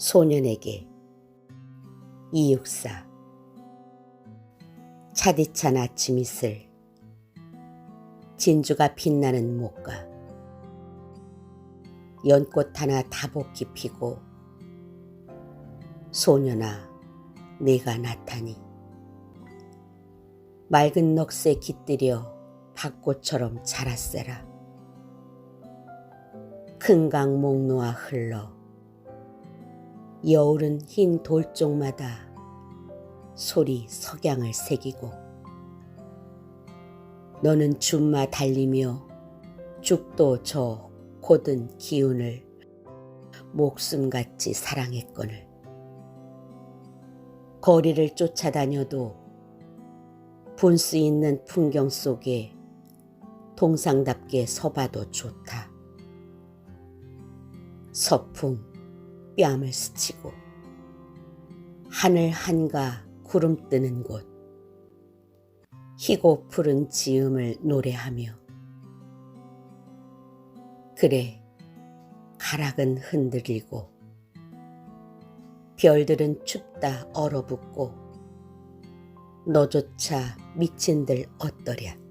소년에게. 이육사. 차디찬 아침 이슬. 진주가 빛나는 목가 연꽃 하나 다복히 피고. 소년아 내가 나타니. 맑은 넋에 깃들여 밭꽃처럼 자랐세라. 큰 강 목 놓아 흘러 여울은 흰 돌쪽마다 소리 석양을 새기고 너는 줌마 달리며 죽도 저 고든 기운을 목숨같이 사랑했거늘 거리를 쫓아다녀도 분수 있는 풍경 속에 동상답게 서봐도 좋다. 서풍 뺨을 스치고 하늘 한가 구름 뜨는 곳 희고 푸른 지음을 노래하며 그래 가락은 흔들리고 별들은 춥다 얼어붙고 너조차 미친들 어떠랴